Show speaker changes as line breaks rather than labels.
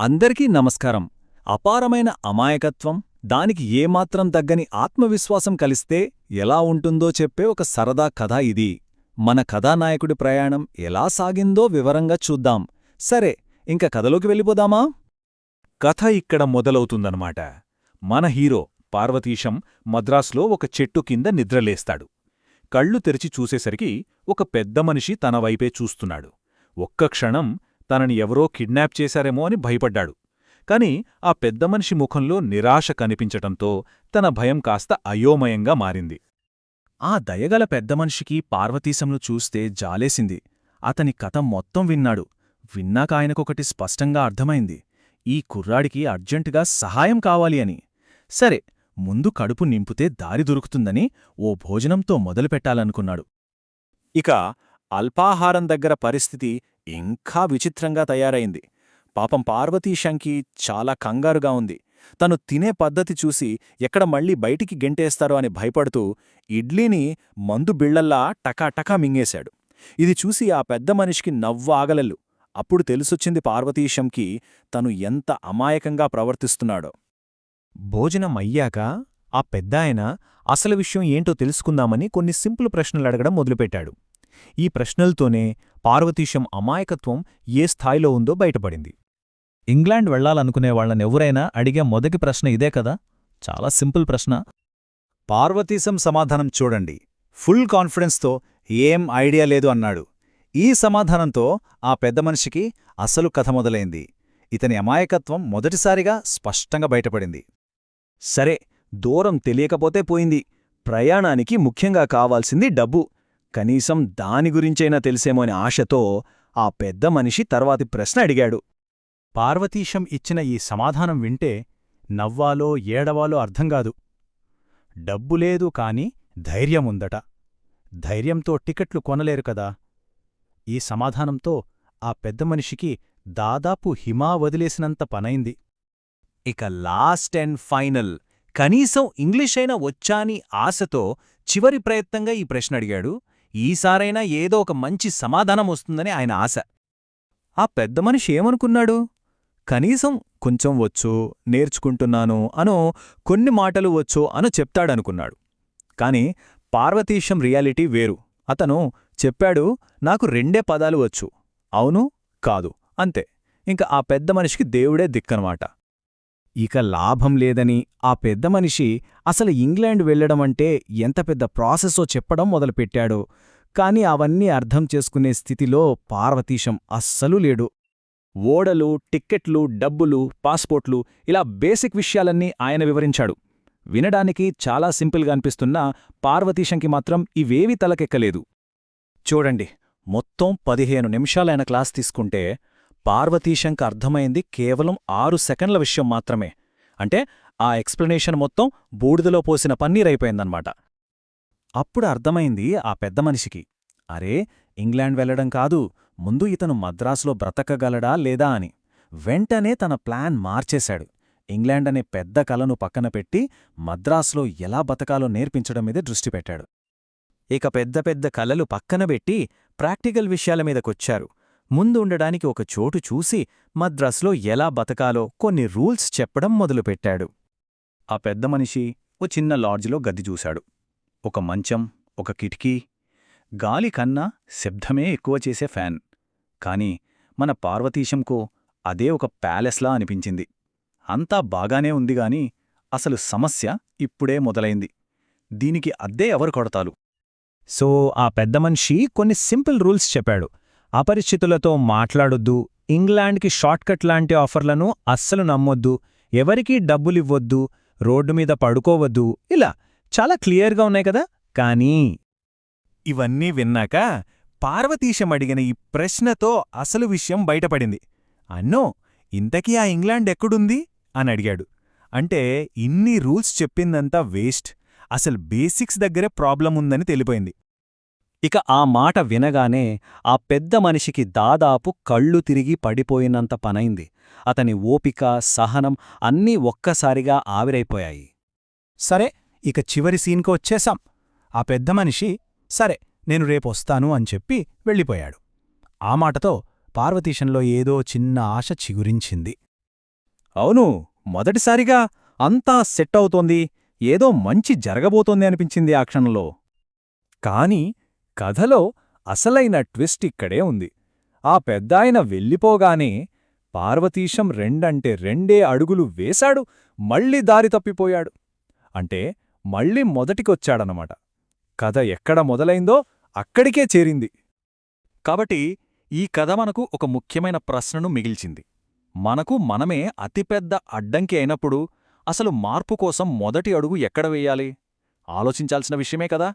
అందరికీ నమస్కారం. అపారమైన అమాయకత్వం దానికి ఏమాత్రం తగ్గని ఆత్మవిశ్వాసం కలిస్తే ఎలా ఉంటుందో చెప్పే ఒక సరదా కథ ఇది. మన కథానాయకుడి ప్రయాణం ఎలా సాగిందో వివరంగా చూద్దాం. సరే ఇంక కథలోకి వెళ్ళిపోదామా?
కథ ఇక్కడ మొదలవుతుందన్నమాట. మన హీరో పార్వతీశం మద్రాసులో ఒక చెట్టు కింద నిద్రలేస్తాడు. కళ్ళు తెరిచి చూసేసరికి ఒక పెద్ద మనిషి తన వైపే చూస్తున్నాడు. ఒక్క క్షణం తనని ఎవరో కిడ్నాప్ చేశారేమో అని భయపడ్డాడు. కాని ఆ పెద్ద మనిషి ముఖంలో నిరాశ కనిపించటంతో తన భయం కాస్త అయోమయంగా మారింది.
ఆ దయగల పెద్ద మనిషికి పార్వతీశంను చూస్తే జాలేసింది. అతని కథ మొత్తం విన్నాడు. విన్నాక ఆయనకొకటి స్పష్టంగా అర్థమైంది. ఈ కుర్రాడికి అర్జెంటుగా సహాయం కావాలి అని. సరే ముందు కడుపు నింపితే దారి దొరుకుతుందని ఓ భోజనంతో మొదలుపెట్టాలనుకున్నాడు. ఇక అల్పాహారం దగ్గర పరిస్థితి ఇంకా విచిత్రంగా తయారైంది. పాపం పార్వతీశంకి చాలా కంగారుగా ఉంది. తను తినే పద్ధతి చూసి ఎక్కడ మళ్ళీ బయటికి గెంటేస్తారో అని భయపడుతూ ఇడ్లీని మందు బిళ్ళల్లా టకాటకా మింగేశాడు. ఇది చూసి ఆ పెద్ద మనిషికి నవ్వు ఆగలెల్లు అప్పుడు తెలుసొచ్చింది పార్వతీశంకి తను ఎంత అమాయకంగా ప్రవర్తిస్తున్నాడో.
భోజనం అయ్యాక ఆ పెద్దాయన అసలు విషయం ఏంటో తెలుసుకుందామని కొన్ని సింపుల్ ప్రశ్నలు అడగడం మొదలుపెట్టాడు. ఈ ప్రశ్నలతోనే పార్వతీశం అమాయకత్వం ఏ స్థాయిలో ఉందో బయటపడింది. ఇంగ్లాండ్ వెళ్ళాలనుకునే వాళ్ళనెవరైనా అడిగే మొదటి ప్రశ్న ఇదే కదా? చాలా సింపుల్ ప్రశ్న.
పార్వతీశం సమాధానం చూడండి. ఫుల్ కాన్ఫిడెన్స్తో ఏం ఐడియా లేదు అన్నాడు. ఈ సమాధానంతో ఆ పెద్ద మనిషికి అసలు కథ మొదలైంది. ఇతని అమాయకత్వం మొదటిసారిగా స్పష్టంగా బయటపడింది. సరే దూరం తెలియకపోతే పోయింది. ప్రయాణానికి ముఖ్యంగా కావాల్సింది డబ్బు. కనీసం దాని గురించైనా తెలిసేమో అని ఆశతో ఆ పెద్ద మనిషి తర్వాతి ప్రశ్న అడిగాడు.
పార్వతీశం ఇచ్చిన ఈ సమాధానం వింటే నవ్వాలో ఏడవాలో అర్థంగాదు డబ్బులేదు కాని ధైర్యముందట. ధైర్యంతో టికెట్లు కొనలేరు కదా. ఈ సమాధానంతో ఆ పెద్ద మనిషికి దాదాపు హిమా వదిలేసినంత పనైంది.
ఇక లాస్ట్ అండ్ ఫైనల్ కనీసం ఇంగ్లీషైనా వచ్చాని ఆశతో చివరి ప్రయత్నంగా ఈ ప్రశ్న అడిగాడు. ఈసారైనా ఏదో ఒక మంచి సమాధానం వస్తుందని ఆయన ఆశ. ఆ పెద్ద మనిషి ఏమనుకున్నాడు? కనీసం కొంచెం వచ్చు నేర్చుకుంటున్నాను అనో కొన్ని మాటలు వచ్చో అను చెప్తాడనుకున్నాడు. కాని పార్వతీశం రియాలిటీ వేరు. అతను చెప్పాడు నాకు రెండే పదాలు వచ్చు. అవును కాదు అంతే. ఇంక ఆ పెద్ద మనిషికి దేవుడే దిక్కనమాట. ఇక లాభం లేదని ఆ పెద్ద మనిషి అసలు ఇంగ్లాండ్ వెళ్ళడమంటే ఎంత పెద్ద ప్రాసెసో చెప్పడం మొదలుపెట్టాడో. కాని అవన్నీ అర్థం చేసుకునే స్థితిలో పార్వతీశం అస్సలు లేడు. ఓడలు టిక్కెట్లు డబ్బులు పాస్పోర్ట్లు ఇలా బేసిక్ విషయాలన్నీ ఆయన వివరించాడు. వినడానికి చాలా సింపుల్గా అనిపిస్తున్నా పార్వతీశంకి మాత్రం ఇవేవీ తలకెక్కలేదు. చూడండి మొత్తం పదిహేను నిమిషాలైన క్లాస్ తీసుకుంటే పార్వతీశంక అర్థమైంది కేవలం ఆరు సెకండ్ల విషయం మాత్రమే. అంటే ఆ ఎక్స్ప్లెనేషన్ మొత్తం బూడిదలో పోసిన పన్నీరైపోయిందన్నమాట అప్పుడు అర్థమైంది ఆ పెద్ద మనిషికి అరే ఇంగ్లాండ్ వెళ్ళడం కాదు ముందు ఇతను మద్రాసులో బ్రతకగలడా లేదా అని. వెంటనే తన ప్లాన్ మార్చేశాడు. ఇంగ్లాండ్ అనే పెద్ద కలను పక్కన పెట్టి మద్రాసులో ఎలా బతకాలో నేర్పించడం మీద దృష్టి పెట్టాడు. ఇక పెద్ద పెద్ద కలలు పక్కనబెట్టి ప్రాక్టికల్ విషయాల మీదకొచ్చారు. ముందు ఉండడానికి ఒక చోటు చూసి మద్రాసులో ఎలా బతకాలో కొన్ని రూల్స్ చెప్పడం మొదలుపెట్టాడు. ఆ పెద్ద మనిషి ఓ చిన్న లాడ్జిలో గది చూశాడు. ఒక మంచం ఒక కిటికీ గాలి కన్నా శబ్దమే ఎక్కువ చేసే ఫ్యాన్. కాని మన పార్వతీశంకో అదే ఒక ప్యాలెస్లా అనిపించింది. అంతా బాగానే ఉందిగాని అసలు సమస్య ఇప్పుడే మొదలైంది. దీనికి అద్దే ఎవరు కొడతాలు?
సో ఆ పెద్ద మనిషి కొన్ని సింపుల్ రూల్స్ చెప్పాడు. అపరిచితులతో మాట్లాడొద్దు. ఇంగ్లాండ్కి షార్ట్కట్ లాంటి ఆఫర్లను అస్సలు నమ్మొద్దు. ఎవరికీ డబ్బులివ్వొద్దు. రోడ్డు మీద పడుకోవద్దు. ఇలా చాలా క్లియర్గా ఉన్నాయి కదా? కానీ ఇవన్నీ విన్నాక పార్వతీశం అడిగిన ఈ ప్రశ్నతో అసలు విషయం బయటపడింది. అన్నో ఇంతకీ ఆ ఇంగ్లాండ్ ఎక్కడుంది? అని అడిగాడు. అంటే ఇన్ని రూల్స్ చెప్పిందంతా వేస్ట్. అసలు బేసిక్స్ దగ్గరే ప్రాబ్లం ఉందని తెలిపోయింది.
ఇక ఆ మాట వినగానే ఆ పెద్ద మనిషికి దాదాపు కళ్ళు తిరిగి పడిపోయినంత పనైంది. అతని ఓపిక సహనం అన్నీ ఒక్కసారిగా ఆవిరైపోయాయి.
సరే ఇక చివరి సీన్కు వచ్చేశాం. ఆ పెద్ద మనిషి సరే నేను రేపొస్తాను అని చెప్పి వెళ్ళిపోయాడు. ఆ మాటతో పార్వతీశంలో ఏదో చిన్న ఆశ చిగురించింది. అవును మొదటిసారిగా అంతా సెట్ అవుతోంది. ఏదో మంచి జరగబోతోంది అనిపించింది ఆ క్షణంలో.
కాని కథలో అసలైన ట్విస్ట్ ఇక్కడే ఉంది. ఆ పెద్దాయన వెళ్ళిపోగానే పార్వతీశం రెండంటే రెండే అడుగులు వేశాడు మళ్ళీ దారి తప్పిపోయాడు. అంటే మళ్ళీ మొదటికొచ్చాడనమాట కథ ఎక్కడ మొదలైందో అక్కడికే చేరింది.
కాబట్టి ఈ కథ మనకు ఒక ముఖ్యమైన ప్రశ్నను మిగిల్చింది. మనకు మనమే అతిపెద్ద అడ్డంకి అయినప్పుడు అసలు మార్పు కోసం మొదటి అడుగు ఎక్కడ వెయ్యాలి ఆలోచించాల్సిన విషయమే కదా.